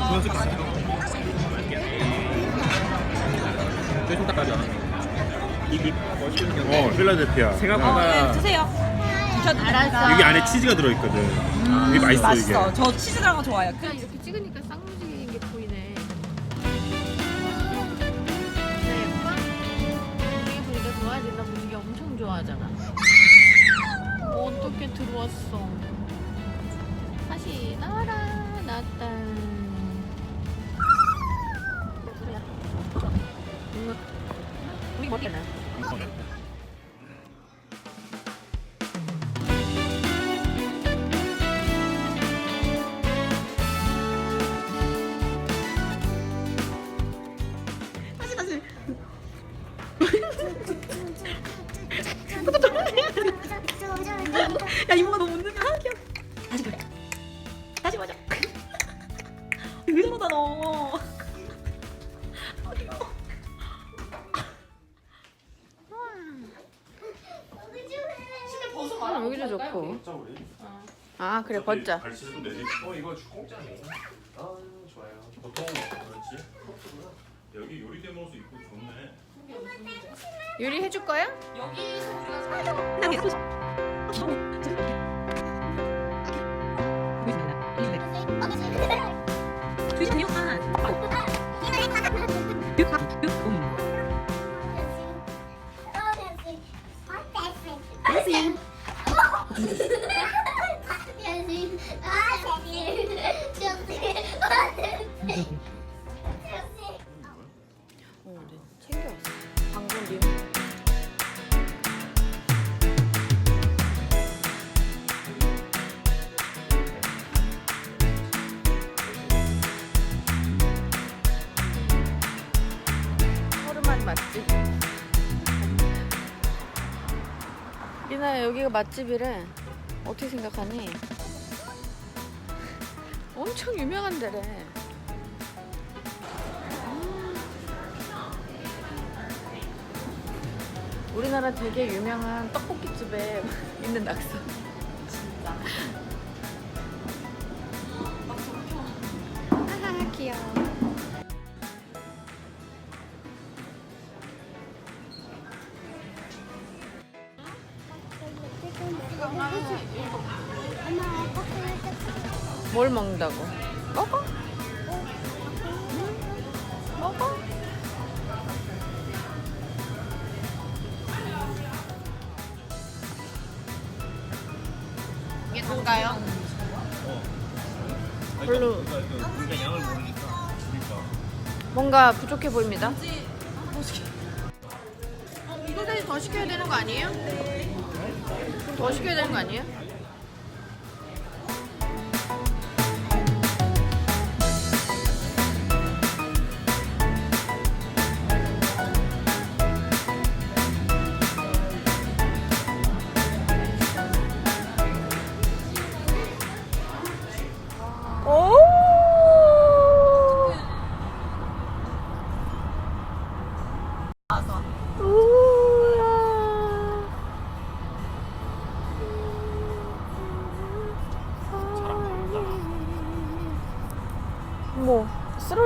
그건 쓸좀 닦아줘. 입입 어 필라델피아. 생각보다 드세요. 전 알았어. 여기 안에 치즈가 들어있거든. 이게 맛있어, 맛있어. 이게. 저 치즈 들어간 거 좋아해요. 그냥 이렇게 찍으니까 쌍 우 아, 여기도 좋고. 아 그래 벗자. 발 씻으면 되지. 어 이거 공짜네. 아 좋아요. 보통 그렇지. 여기 요리대 먹을 수 있고 좋네. 유리 해줄 거야? 나계 리나야 여기가 맛집이래. 어떻게 생각하니? 엄청 유명한 데래. 우리나라 되게 유명한 떡볶이집에 있는 낙서. 뭘 먹는다고? 먹어? 응? 먹어? 이게 단가요? 별로 양을 모르니까 줄일까. 뭔가 부족해 보입니다. 이거까지 더 시켜야 되는 거 아니에요? 더 시켜야 되는 거 아니에요? 오!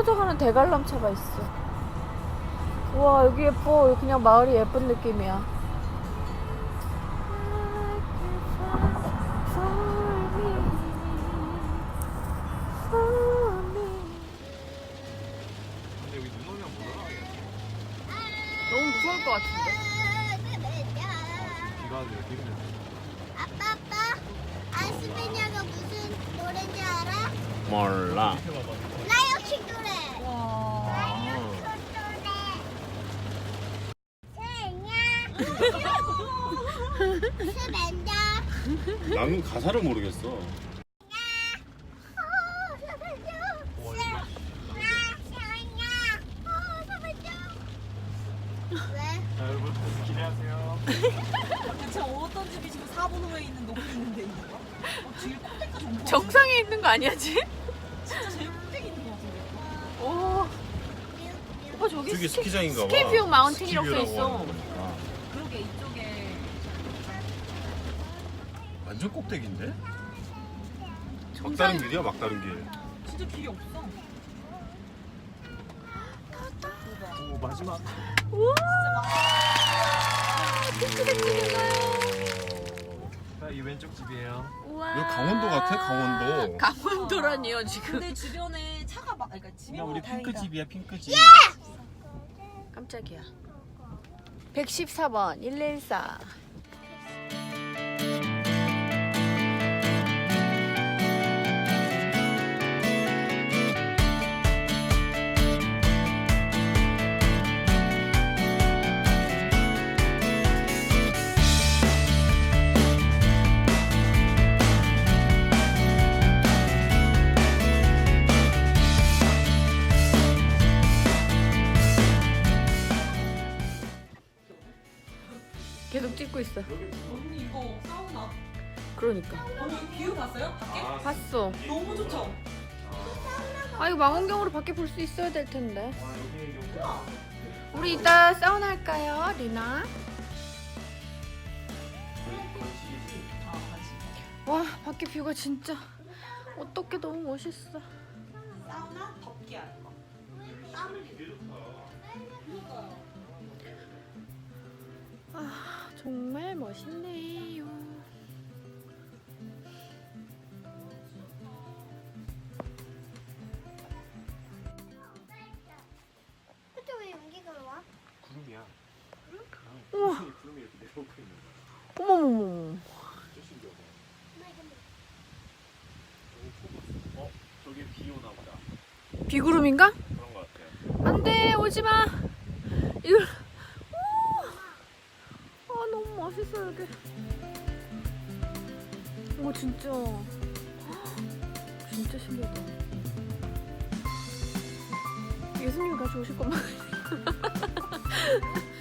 쓰러져가는 대관람차가 있어. 우와 여기 예뻐. 여기 그냥 마을이 예쁜 느낌이야. 근데 여기 눈 오면 못 올라가겠네. 너무 무서울 것 같은데. 비가 와도 여기 있는. 아빠 아빠 아스페냐가 무슨 노래인지 알아? 몰라. 봐봐. 라이오킥 노래 와. 라이오킥 나는 가사를 모르겠어. 어 스벤자 세냐 어 스벤자 왜? 자 여러분 기대하세요. 대체 어떤 집이 지금 4번 후에 있는 높이 있는데 이거? 어, 뒤에 꼭대기까지 온 거. 정상에 있는 거 아니야 지? 진짜 제일 꼭대기 있는 거 같은데. 오. 오빠 저기 저기 스키, 스키장인가 봐. 스키뷰 마운틴이라고 써 스키뷰라고. 하는 거 완전 꼭대기인데? 막다른 길이야 막다른 길. 진짜 길이 없어. 오 마지막. 자, 이 왼쪽 집이에요. 이거 강원도 같아 강원도. 강원도라니요 아, 지금. 근데 주변에 차가 막, 그러니까 집이 나 우리 뭐 핑크 집이야 핑크 집. 예! 깜짝이야. 114번 114. 계속 찍고 있어. 언니 이거 사우나 그러니까. 언니 뷰 봤어요? 밖에? 봤어. 너무 좋죠? 아 이거 망원경으로 밖에 볼 수 있어야 될 텐데. 여기. 우리 이따 사우나 할까요, 리나? 아와 밖에 뷰가 진짜 어떻게 너무 멋있어. 사우나 덥게 하는 거아 정말 멋있네요. 근데 왜 연기가 와? 구름이야. 우와. 구름이 이렇게 내려오고 있는 거야. 어머머머. 진짜 신기하다. 어 저기 비 오나 보다. 비구름인가? 그런 거 같아요. 안 돼 오지 마. 이거. 오. 아 너무 멋있어 여기. 오 진짜. 진짜 신기하다. 예수님 같이 오실 것만.